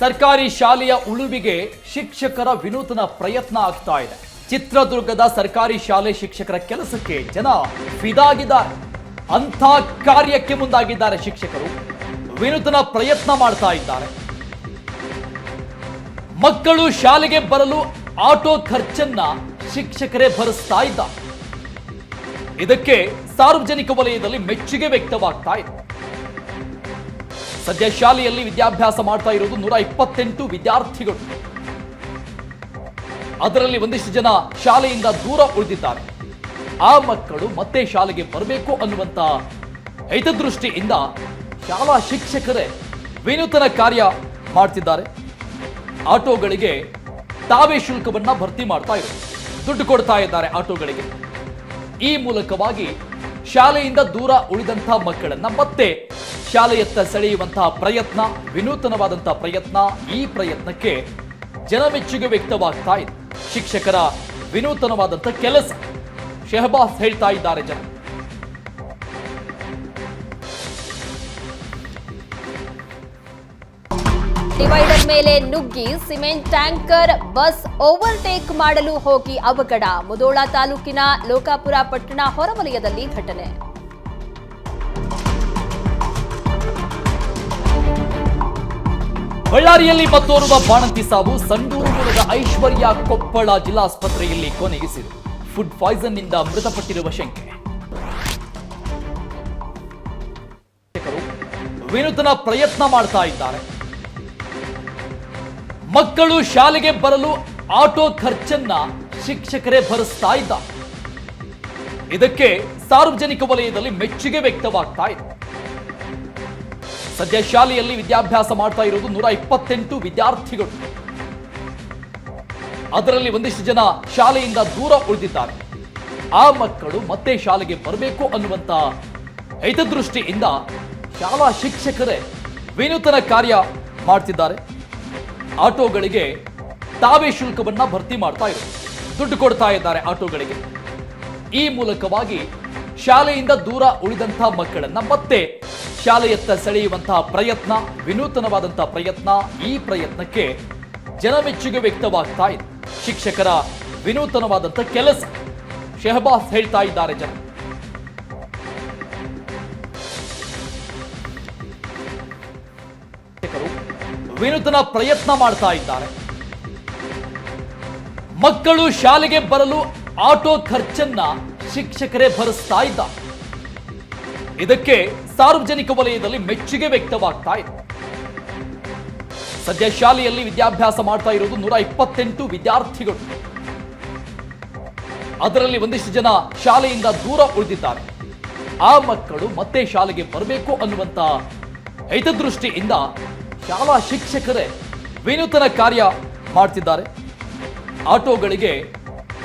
ಸರ್ಕಾರಿ ಶಾಲೆಯ ಉಳುವಿಗೆ ಶಿಕ್ಷಕರ ವಿನೂತನ ಪ್ರಯತ್ನ ಆಗ್ತಾ ಇದೆ. ಚಿತ್ರದುರ್ಗದ ಸರ್ಕಾರಿ ಶಾಲೆ ಶಿಕ್ಷಕರ ಕೆಲಸಕ್ಕೆ ಜನ ಫಿದಾಗಿದ್ದಾರೆ. ಅಂಥ ಕಾರ್ಯಕ್ಕೆ ಮುಂದಾಗಿದ್ದಾರೆ ಶಿಕ್ಷಕರು. ವಿನೂತನ ಪ್ರಯತ್ನ ಮಾಡ್ತಾ ಇದ್ದಾರೆ. ಮಕ್ಕಳು ಶಾಲೆಗೆ ಬರಲು ಆಟೋ ಖರ್ಚನ್ನ ಶಿಕ್ಷಕರೇ ಭರಿಸ್ತಾ ಇದ್ದಾರೆ. ಇದಕ್ಕೆ ಸಾರ್ವಜನಿಕ ವಲಯದಲ್ಲಿ ಮೆಚ್ಚುಗೆ ವ್ಯಕ್ತವಾಗ್ತಾ ಇದೆ. ಸದ್ಯ ಶಾಲೆಯಲ್ಲಿ ವಿದ್ಯಾಭ್ಯಾಸ ಮಾಡ್ತಾ ಇರೋದು ನೂರ ಇಪ್ಪತ್ತೆಂಟು ವಿದ್ಯಾರ್ಥಿಗಳು. ಅದರಲ್ಲಿ ಒಂದಿಷ್ಟು ಜನ ಶಾಲೆಯಿಂದ ದೂರ ಉಳಿದಿದ್ದಾರೆ. ಆ ಮಕ್ಕಳು ಮತ್ತೆ ಶಾಲೆಗೆ ಬರಬೇಕು ಅನ್ನುವಂತ ಹಿತದೃಷ್ಟಿಯಿಂದ ಶಾಲಾ ಶಿಕ್ಷಕರೇ ವಿನೂತನ ಕಾರ್ಯ ಮಾಡ್ತಿದ್ದಾರೆ. ಆಟೋಗಳಿಗೆ ತಾವೇ ಶುಲ್ಕವನ್ನ ಭರ್ತಿ ಮಾಡ್ತಾ ಇದ್ದಾರೆ ದುಡ್ಡು ಕೊಡ್ತಾ ಇದ್ದಾರೆ ಆಟೋಗಳಿಗೆ. ಈ ಮೂಲಕವಾಗಿ ಶಾಲೆಯಿಂದ ದೂರ ಉಳಿದಂತಹ ಮಕ್ಕಳನ್ನ ಮತ್ತೆ ಶಾಲೆಯತ್ತ ಸೆಳೆಯುವಂತಹ ಪ್ರಯತ್ನ ವಿನೂತನವಾದಂತಹ ಪ್ರಯತ್ನ ಈ ಪ್ರಯತ್ನಕ್ಕೆ ಜನಮೆಚ್ಚುಗೆ ವ್ಯಕ್ತವಾಗ್ತಾ ಇದೆ. ಶಿಕ್ಷಕರ ವಿನೂತನವಾದಂಥ ಕೆಲಸ ಶೆಹಬಾಸ್ ಹೇಳ್ತಾ ಇದ್ದಾರೆ ಜನ ಡಿವೈಡರ್ ಮೇಲೆ ನುಗ್ಗಿ ಸಿಮೆಂಟ್ ಟ್ಯಾಂಕರ್, ಬಸ್ ಓವರ್ಟೇಕ್ ಮಾಡಲು ಹೋಗಿ ಅವಘಡ. ಮುದೋಳ ತಾಲೂಕಿನ ಲೋಕಾಪುರ ಪಟ್ಟಣ ಹೊರವಲಯದಲ್ಲಿ ಘಟನೆ. ಬಳ್ಳಾರಿಯಲ್ಲಿ ಮತ್ತೋರ್ವ ಬಾಣಂತಿ ಸಾವು ಸಂಡೂರು ಐಶ್ವರ್ಯ ಕೊಪ್ಪಳ ಜಿಲ್ಲಾಸ್ಪತ್ರೆಯಲ್ಲಿ ಕೊನೆಗೆಸಿದೆ ಫುಡ್ ಪಾಯ್ಸನ್ನಿಂದ ಮೃತಪಟ್ಟಿರುವ ಶಂಕೆ. ವಿನೂತನ ಪ್ರಯತ್ನ ಮಾಡ್ತಾ ಇದ್ದಾರೆ. ಮಕ್ಕಳು ಶಾಲೆಗೆ ಬರಲು ಆಟೋ ಖರ್ಚನ್ನ ಶಿಕ್ಷಕರೇ ಭರಿಸ್ತಾ ಇದ್ದಾರೆ. ಇದಕ್ಕೆ ಸಾರ್ವಜನಿಕ ವಲಯದಲ್ಲಿ ಮೆಚ್ಚುಗೆ ವ್ಯಕ್ತವಾಗ್ತಾ ಇದೆ. ಸದ್ಯ ಶಾಲೆಯಲ್ಲಿ ವಿದ್ಯಾಭ್ಯಾಸ ಮಾಡ್ತಾ ಇರೋದು ನೂರ ಇಪ್ಪತ್ತೆಂಟು ವಿದ್ಯಾರ್ಥಿಗಳು. ಅದರಲ್ಲಿ ಒಂದಿಷ್ಟು ಜನ ಶಾಲೆಯಿಂದ ದೂರ ಉಳಿದಿದ್ದಾರೆ. ಆ ಮಕ್ಕಳು ಮತ್ತೆ ಶಾಲೆಗೆ ಬರಬೇಕು ಅನ್ನುವಂತ ಹಿತದೃಷ್ಟಿಯಿಂದ ಶಾಲಾ ಶಿಕ್ಷಕರೇ ವಿನೂತನ ಕಾರ್ಯ ಮಾಡ್ತಿದ್ದಾರೆ. ಆಟೋಗಳಿಗೆ ತಾವೇ ಶುಲ್ಕವನ್ನ ಭರ್ತಿ ಮಾಡ್ತಾ ಇದ್ದಾರೆ ದುಡ್ಡು ಕೊಡ್ತಾ ಇದ್ದಾರೆ ಆಟೋಗಳಿಗೆ. ಈ ಮೂಲಕವಾಗಿ ಶಾಲೆಯಿಂದ ದೂರ ಉಳಿದಂತಹ ಮಕ್ಕಳನ್ನ ಮತ್ತೆ ಶಾಲೆಯತ್ತ ಸೆಳೆಯುವಂತಹ ಪ್ರಯತ್ನ, ವಿನೂತನವಾದಂತಹ ಪ್ರಯತ್ನ ಈ ಪ್ರಯತ್ನಕ್ಕೆ ಜನಮೆಚ್ಚುಗೆ ವ್ಯಕ್ತವಾಗ್ತಾ ಇದೆ. ಶಿಕ್ಷಕರ ವಿನೂತನವಾದಂಥ ಕೆಲಸ ಶೆಹಬಾಸ್ ಹೇಳ್ತಾ ಇದ್ದಾರೆ ಜನ. ವಿನೂತನ ಪ್ರಯತ್ನ ಮಾಡ್ತಾ ಇದ್ದಾರೆ. ಮಕ್ಕಳು ಶಾಲೆಗೆ ಬರಲು ಆಟೋ ಖರ್ಚನ್ನ ಶಿಕ್ಷಕರೇ ಭರಿಸ್ತಾ ಇದ್ದಾರೆ. ಇದಕ್ಕೆ ಸಾರ್ವಜನಿಕ ವಲಯದಲ್ಲಿ ಮೆಚ್ಚುಗೆ ವ್ಯಕ್ತವಾಗ್ತಾ ಇದೆ. ಸದ್ಯ ಶಾಲೆಯಲ್ಲಿ ವಿದ್ಯಾಭ್ಯಾಸ ಮಾಡ್ತಾ ಇರೋದು ನೂರ ಇಪ್ಪತ್ತೆಂಟು ವಿದ್ಯಾರ್ಥಿಗಳು. ಅದರಲ್ಲಿ ಒಂದಿಷ್ಟು ಜನ ಶಾಲೆಯಿಂದ ದೂರ ಉಳಿದಿದ್ದಾರೆ. ಆ ಮಕ್ಕಳು ಮತ್ತೆ ಶಾಲೆಗೆ ಬರಬೇಕು ಅನ್ನುವಂತ ಹಿತದೃಷ್ಟಿಯಿಂದ ಶಾಲಾ ಶಿಕ್ಷಕರೇ ವಿನೂತನ ಕಾರ್ಯ ಮಾಡ್ತಿದ್ದಾರೆ. ಆಟೋಗಳಿಗೆ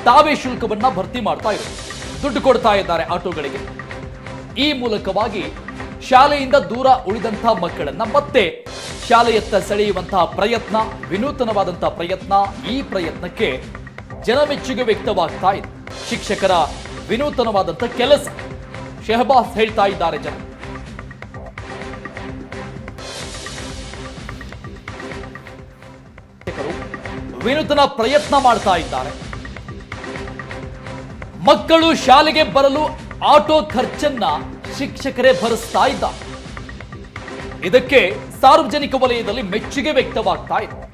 ತಾವೇ ಶುಲ್ಕವನ್ನ ಭರ್ತಿ ಮಾಡ್ತಾ ಇದ್ದಾರೆ. ದುಡ್ಡು ಕೊಡ್ತಾ ಇದ್ದಾರೆ ಆಟೋಗಳಿಗೆ. ಈ ಮೂಲಕವಾಗಿ ಶಾಲೆಯಿಂದ ದೂರ ಉಳಿದಂತಹ ಮಕ್ಕಳನ್ನ ಮತ್ತೆ ಶಾಲೆಯತ್ತ ಸೆಳೆಯುವಂತಹ ಪ್ರಯತ್ನ ವಿನೂತನವಾದಂತಹ ಪ್ರಯತ್ನ, ಈ ಪ್ರಯತ್ನಕ್ಕೆ ಜನಮೆಚ್ಚುಗೆ ವ್ಯಕ್ತವಾಗ್ತಾ ಇದೆ. ಶಿಕ್ಷಕರ ವಿನೂತನವಾದಂತಹ ಕೆಲಸ ಶೆಹಬಾಸ್ ಹೇಳ್ತಾ ಇದ್ದಾರೆ ಜನ ವಿನೂತನ ಪ್ರಯತ್ನ ಮಾಡ್ತಾ ಇದ್ದಾರೆ. ಮಕ್ಕಳು ಶಾಲೆಗೆ ಬರಲು ಆಟೋ ಖರ್ಚನ್ನ ಶಿಕ್ಷಕರೇ ಭರಿಸ್ತಾ ಇದ್ದ. ಇದಕ್ಕೆ ಸಾರ್ವಜನಿಕ ವಲಯದಲ್ಲಿ ಮೆಚ್ಚುಗೆ ವ್ಯಕ್ತವಾಗ್ತಾ ಇದೆ.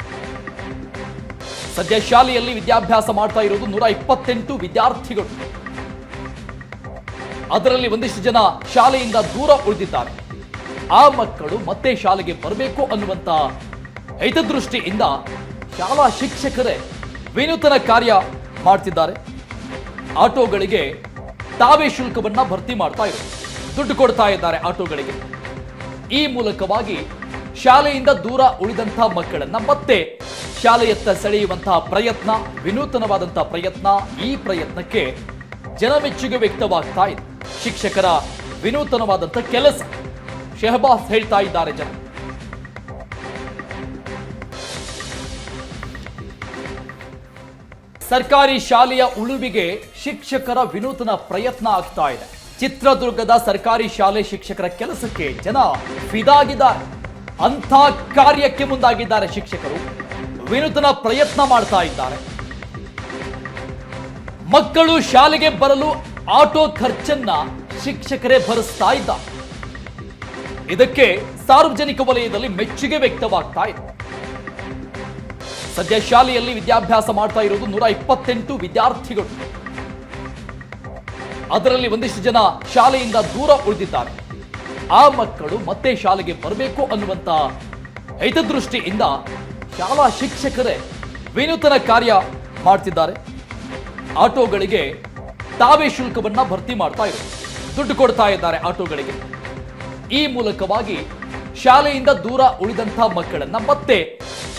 ಸದ್ಯ ಶಾಲೆಯಲ್ಲಿ ವಿದ್ಯಾಭ್ಯಾಸ ಮಾಡ್ತಾ ಇರೋದು ನೂರ ಇಪ್ಪತ್ತೆಂಟು ವಿದ್ಯಾರ್ಥಿಗಳು. ಅದರಲ್ಲಿ ಒಂದಿಷ್ಟು ಜನ ಶಾಲೆಯಿಂದ ದೂರ ಉಳಿದಿದ್ದಾರೆ. ಆ ಮಕ್ಕಳು ಮತ್ತೆ ಶಾಲೆಗೆ ಬರಬೇಕು ಅನ್ನುವಂತ ಹಿತದೃಷ್ಟಿಯಿಂದ ಶಾಲಾ ಶಿಕ್ಷಕರೇ ವಿನೂತನ ಕಾರ್ಯ ಮಾಡ್ತಿದ್ದಾರೆ. ಆಟೋಗಳಿಗೆ ತಾವೇ ಶುಲ್ಕವನ್ನ ಭರ್ತಿ ಮಾಡ್ತಾ ಇದ್ದಾರೆ ದುಡ್ಡು ಕೊಡ್ತಾ ಇದ್ದಾರೆ ಆಟೋಗಳಿಗೆ. ಈ ಮೂಲಕವಾಗಿ ಶಾಲೆಯಿಂದ ದೂರ ಉಳಿದಂತಹ ಮಕ್ಕಳನ್ನ ಮತ್ತೆ ಶಾಲೆಯತ್ತ ಸೆಳೆಯುವಂತಹ ಪ್ರಯತ್ನ ವಿನೂತನವಾದಂತಹ ಪ್ರಯತ್ನ, ಈ ಪ್ರಯತ್ನಕ್ಕೆ ಜನಮೆಚ್ಚುಗೆ ವ್ಯಕ್ತವಾಗ್ತಾ ಇದೆ. ಶಿಕ್ಷಕರ ವಿನೂತನವಾದಂತಹ ಕೆಲಸ. ಶೆಹಬಾಸ್ ಹೇಳ್ತಾ ಇದ್ದಾರೆ ಜನ. ಸರ್ಕಾರಿ ಶಾಲೆಯ ಉಳುವಿಗೆ ಶಿಕ್ಷಕರ ವಿನೂತನ ಪ್ರಯತ್ನ ಆಗ್ತಾ ಇದೆ. ಚಿತ್ರದುರ್ಗದ ಸರ್ಕಾರಿ ಶಾಲೆ ಶಿಕ್ಷಕರ ಕೆಲಸಕ್ಕೆ ಜನ ಫಿದಾಗಿದ್ದಾರೆ. ಅಂಥ ಕಾರ್ಯಕ್ಕೆ ಮುಂದಾಗಿದ್ದಾರೆ ಶಿಕ್ಷಕರು. ವಿನೂತನ ಪ್ರಯತ್ನ ಮಾಡ್ತಾ ಇದ್ದಾರೆ. ಮಕ್ಕಳು ಶಾಲೆಗೆ ಬರಲು ಆಟೋ ಖರ್ಚನ್ನ ಶಿಕ್ಷಕರೇ ಭರಿಸ್ತಾ ಇದ್ದಾರೆ. ಇದಕ್ಕೆ ಸಾರ್ವಜನಿಕ ವಲಯದಲ್ಲಿ ಮೆಚ್ಚುಗೆ ವ್ಯಕ್ತವಾಗ್ತಾ ಇದೆ. ಸದ್ಯ ಶಾಲೆಯಲ್ಲಿ ವಿದ್ಯಾಭ್ಯಾಸ ಮಾಡ್ತಾ ಇರೋದು ನೂರ ಇಪ್ಪತ್ತೆಂಟು ವಿದ್ಯಾರ್ಥಿಗಳು. ಅದರಲ್ಲಿ ಒಂದಿಷ್ಟು ಜನ ಶಾಲೆಯಿಂದ ದೂರ ಉಳಿದಿದ್ದಾರೆ. ಆ ಮಕ್ಕಳು ಮತ್ತೆ ಶಾಲೆಗೆ ಬರಬೇಕು ಅನ್ನುವಂತ ಹಿತದೃಷ್ಟಿಯಿಂದ ಶಾಲಾ ಶಿಕ್ಷಕರೇ ವಿನೂತನ ಕಾರ್ಯ ಮಾಡ್ತಿದ್ದಾರೆ. ಆಟೋಗಳಿಗೆ ತಾವೇ ಶುಲ್ಕವನ್ನ ಭರ್ತಿ ಮಾಡ್ತಾ ಇದ್ದಾರೆ ದುಡ್ಡು ಕೊಡ್ತಾ ಇದ್ದಾರೆ ಆಟೋಗಳಿಗೆ. ಈ ಮೂಲಕವಾಗಿ ಶಾಲೆಯಿಂದ ದೂರ ಉಳಿದಂತಹ ಮಕ್ಕಳನ್ನ ಮತ್ತೆ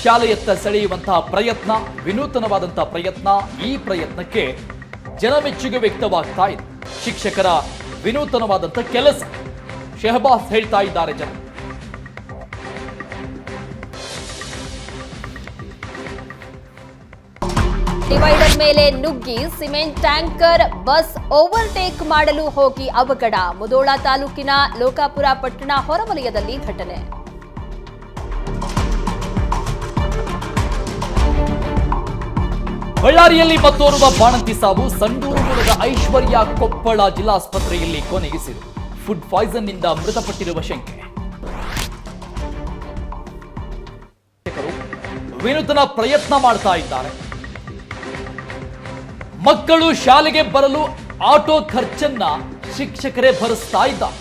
ಶಾಲೆಯತ್ತ ಸೆಳೆಯುವಂತಹ ಪ್ರಯತ್ನ ವಿನೂತನವಾದಂತಹ ಪ್ರಯತ್ನ ಈ ಪ್ರಯತ್ನಕ್ಕೆ ಜನಮೆಚ್ಚುಗೆ ವ್ಯಕ್ತವಾಗ್ತಾ ಇದೆ. ಶಿಕ್ಷಕರ ವಿನೂತನವಾದಂತಹ ಕೆಲಸ ಶೆಹಬಾಸ್ ಹೇಳ್ತಾ ಇದ್ದಾರೆ ಜನ ಡಿವೈಡರ್ ಮೇಲೆ ನುಗ್ಗಿ ಸಿಮೆಂಟ್ ಟ್ಯಾಂಕರ್, ಬಸ್ ಓವರ್ಟೇಕ್ ಮಾಡಲು ಹೋಗಿ ಅವಘಡ. ಮುದೋಳ ತಾಲೂಕಿನ ಲೋಕಾಪುರ ಪಟ್ಟಣ ಹೊರವಲಯದಲ್ಲಿ ಘಟನೆ. ಬಳ್ಳಾರಿಯಲ್ಲಿ ಮತ್ತೋರ್ವ ಬಾಣಂತಿ ಸಾವು ಸಂಡೂರು ಮೂಲದ ಐಶ್ವರ್ಯ ಕೊಪ್ಪಳ ಜಿಲ್ಲಾಸ್ಪತ್ರೆಯಲ್ಲಿ ಕೊನೆಗಿಸಿದೆ. ಫುಡ್ ಪಾಯ್ಸನ್ನಿಂದ ಮೃತಪಟ್ಟಿರುವ ಶಂಕೆ. ವಿನೂತನ ಪ್ರಯತ್ನ ಮಾಡ್ತಾ ಇದ್ದಾರೆ. ಮಕ್ಕಳು ಶಾಲೆಗೆ ಬರಲು ಆಟೋ ಖರ್ಚನ್ನ ಶಿಕ್ಷಕರೇ ಭರಿಸ್ತಾ ಇದ್ದಾರೆ.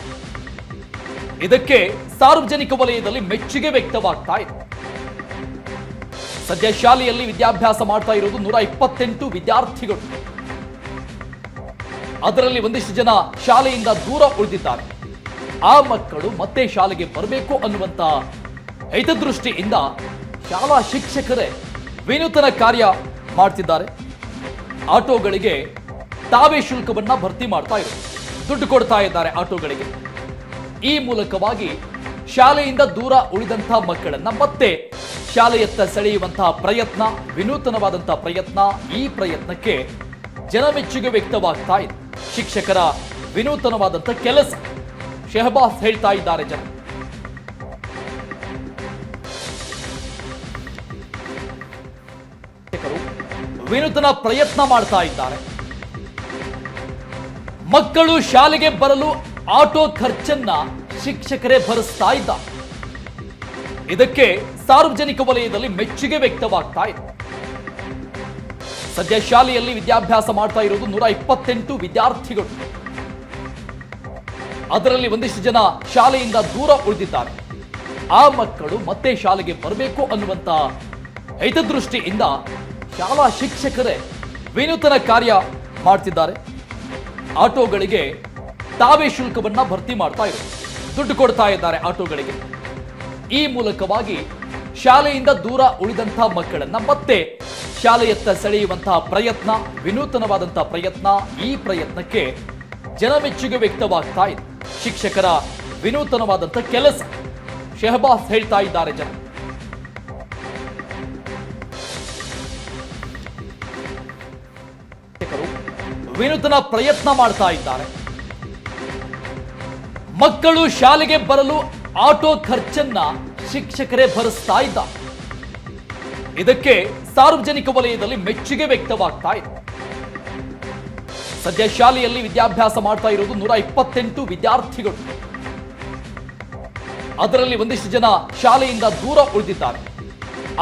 ಇದಕ್ಕೆ ಸಾರ್ವಜನಿಕ ವಲಯದಲ್ಲಿ ಮೆಚ್ಚುಗೆ ವ್ಯಕ್ತವಾಗ್ತಾ ಇದೆ. ಸದ್ಯ ಶಾಲೆಯಲ್ಲಿ ವಿದ್ಯಾಭ್ಯಾಸ ಮಾಡ್ತಾ ಇರೋದು ನೂರ ಇಪ್ಪತ್ತೆಂಟು ವಿದ್ಯಾರ್ಥಿಗಳು. ಅದರಲ್ಲಿ ಒಂದಿಷ್ಟು ಜನ ಶಾಲೆಯಿಂದ ದೂರ ಉಳಿದಿದ್ದಾರೆ. ಆ ಮಕ್ಕಳು ಮತ್ತೆ ಶಾಲೆಗೆ ಬರಬೇಕು ಅನ್ನುವಂತ ಹಿತದೃಷ್ಟಿಯಿಂದ ಶಾಲಾ ಶಿಕ್ಷಕರೇ ವಿನೂತನ ಕಾರ್ಯ ಮಾಡ್ತಿದ್ದಾರೆ. ಆಟೋಗಳಿಗೆ ತಾವೇ ಶುಲ್ಕವನ್ನ ಭರ್ತಿ ಮಾಡ್ತಾ ಇದ್ದಾರೆ ದುಡ್ಡು ಕೊಡ್ತಾ ಇದ್ದಾರೆ ಆಟೋಗಳಿಗೆ. ಈ ಮೂಲಕವಾಗಿ ಶಾಲೆಯಿಂದ ದೂರ ಉಳಿದಂತಹ ಮಕ್ಕಳನ್ನ ಮತ್ತೆ ಶಾಲೆಯತ್ತ ಸೆಳೆಯುವಂತಹ ಪ್ರಯತ್ನ ವಿನೂತನವಾದಂತಹ ಪ್ರಯತ್ನ ಈ ಪ್ರಯತ್ನಕ್ಕೆ ಜನಮೆಚ್ಚುಗೆ ವ್ಯಕ್ತವಾಗ್ತಾ ಇದೆ. ಶಿಕ್ಷಕರ ವಿನೂತನವಾದಂತಹ ಕೆಲಸ ಶೆಹಬಾಸ್ ಹೇಳ್ತಾ ಇದ್ದಾರೆ ಜನ ವಿನೂತನ ಪ್ರಯತ್ನ ಮಾಡ್ತಾ ಇದ್ದಾರೆ. ಮಕ್ಕಳು ಶಾಲೆಗೆ ಬರಲು ಆಟೋ ಖರ್ಚನ್ನ ಶಿಕ್ಷಕರೇ ಭರಿಸ್ತಾ ಇದ್ದಾರೆ. ಇದಕ್ಕೆ ಸಾರ್ವಜನಿಕ ವಲಯದಲ್ಲಿ ಮೆಚ್ಚುಗೆ ವ್ಯಕ್ತವಾಗ್ತಾ ಇದೆ. ಸದ್ಯ ಶಾಲೆಯಲ್ಲಿ ವಿದ್ಯಾಭ್ಯಾಸ ಮಾಡ್ತಾ ಇರೋದು ನೂರ ಇಪ್ಪತ್ತೆಂಟು ವಿದ್ಯಾರ್ಥಿಗಳು. ಅದರಲ್ಲಿ ಒಂದಿಷ್ಟು ಜನ ಶಾಲೆಯಿಂದ ದೂರ ಉಳಿದಿದ್ದಾರೆ. ಆ ಮಕ್ಕಳು ಮತ್ತೆ ಶಾಲೆಗೆ ಬರಬೇಕು ಅನ್ನುವಂತ ಹಿತದೃಷ್ಟಿಯಿಂದ ಶಾಲಾ ಶಿಕ್ಷಕರೇ ವಿನೂತನ ಕಾರ್ಯ ಮಾಡ್ತಿದ್ದಾರೆ. ಆಟೋಗಳಿಗೆ ತಾವೇ ಶುಲ್ಕವನ್ನ ಭರ್ತಿ ಮಾಡ್ತಾ ಇದ್ದಾರೆ ದುಡ್ಡು ಕೊಡ್ತಾ ಇದ್ದಾರೆ ಆಟೋಗಳಿಗೆ. ಈ ಮೂಲಕವಾಗಿ ಶಾಲೆಯಿಂದ ದೂರ ಉಳಿದಂತಹ ಮಕ್ಕಳನ್ನ ಮತ್ತೆ ಶಾಲೆಯತ್ತ ಸೆಳೆಯುವಂತಹ ಪ್ರಯತ್ನ ವಿನೂತನವಾದಂತಹ ಪ್ರಯತ್ನ, ಈ ಪ್ರಯತ್ನಕ್ಕೆ ಜನಮೆಚ್ಚುಗೆ ವ್ಯಕ್ತವಾಗ್ತಾ ಇದೆ. ಶಿಕ್ಷಕರ ವಿನೂತನವಾದಂಥ ಕೆಲಸ, ಶೆಹಬಾಸ್ ಹೇಳ್ತಾ ಇದ್ದಾರೆ ಜನ ವಿನೂತನ ಪ್ರಯತ್ನ ಮಾಡ್ತಾ ಇದ್ದಾರೆ. ಮಕ್ಕಳು ಶಾಲೆಗೆ ಬರಲು ಆಟೋ ಖರ್ಚನ್ನ ಶಿಕ್ಷಕರೇ ಭರಿಸ್ತಾ ಇದ್ದ. ಇದಕ್ಕೆ ಸಾರ್ವಜನಿಕ ವಲಯದಲ್ಲಿ ಮೆಚ್ಚುಗೆ ವ್ಯಕ್ತವಾಗ್ತಾ ಇದೆ. ಸದ್ಯ ಶಾಲೆಯಲ್ಲಿ ವಿದ್ಯಾಭ್ಯಾಸ ಮಾಡ್ತಾ ಇರೋದು ನೂರ ಇಪ್ಪತ್ತೆಂಟು ವಿದ್ಯಾರ್ಥಿಗಳು. ಅದರಲ್ಲಿ ಒಂದಿಷ್ಟು ಜನ ಶಾಲೆಯಿಂದ ದೂರ ಉಳಿದಿದ್ದಾರೆ.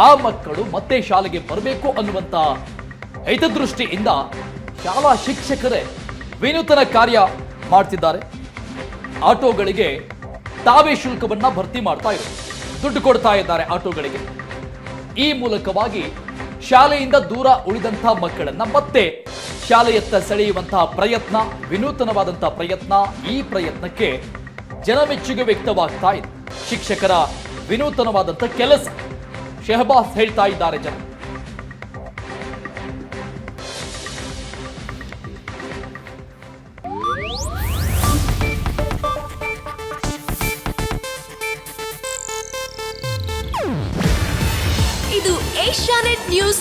ಆ ಮಕ್ಕಳು ಮತ್ತೆ ಶಾಲೆಗೆ ಬರಬೇಕು ಅನ್ನುವಂತ ಹಿತದೃಷ್ಟಿಯಿಂದ ಶಾಲಾ ಶಿಕ್ಷಕರೇ ವಿನೂತನ ಕಾರ್ಯ ಮಾಡ್ತಿದ್ದಾರೆ. ಆಟೋಗಳಿಗೆ ತಾವೇ ಶುಲ್ಕವನ್ನ ಭರ್ತಿ ಮಾಡ್ತಾ ಇದ್ದಾರೆ ದುಡ್ಡು ಕೊಡ್ತಾ ಇದ್ದಾರೆ ಆಟೋಗಳಿಗೆ. ಈ ಮೂಲಕವಾಗಿ ಶಾಲೆಯಿಂದ ದೂರ ಉಳಿದಂತಹ ಮಕ್ಕಳನ್ನ ಮತ್ತೆ ಶಾಲೆಯತ್ತ ಸೆಳೆಯುವಂತಹ ಪ್ರಯತ್ನ ವಿನೂತನವಾದಂತಹ ಪ್ರಯತ್ನ, ಈ ಪ್ರಯತ್ನಕ್ಕೆ ಜನಮೆಚ್ಚುಗೆ ವ್ಯಕ್ತವಾಗ್ತಾ ಇದೆ. ಶಿಕ್ಷಕರ ವಿನೂತನವಾದಂತಹ ಕೆಲಸ, ಶೆಹಬಾಸ್ ಹೇಳ್ತಾ ಇದ್ದಾರೆ ಜನ.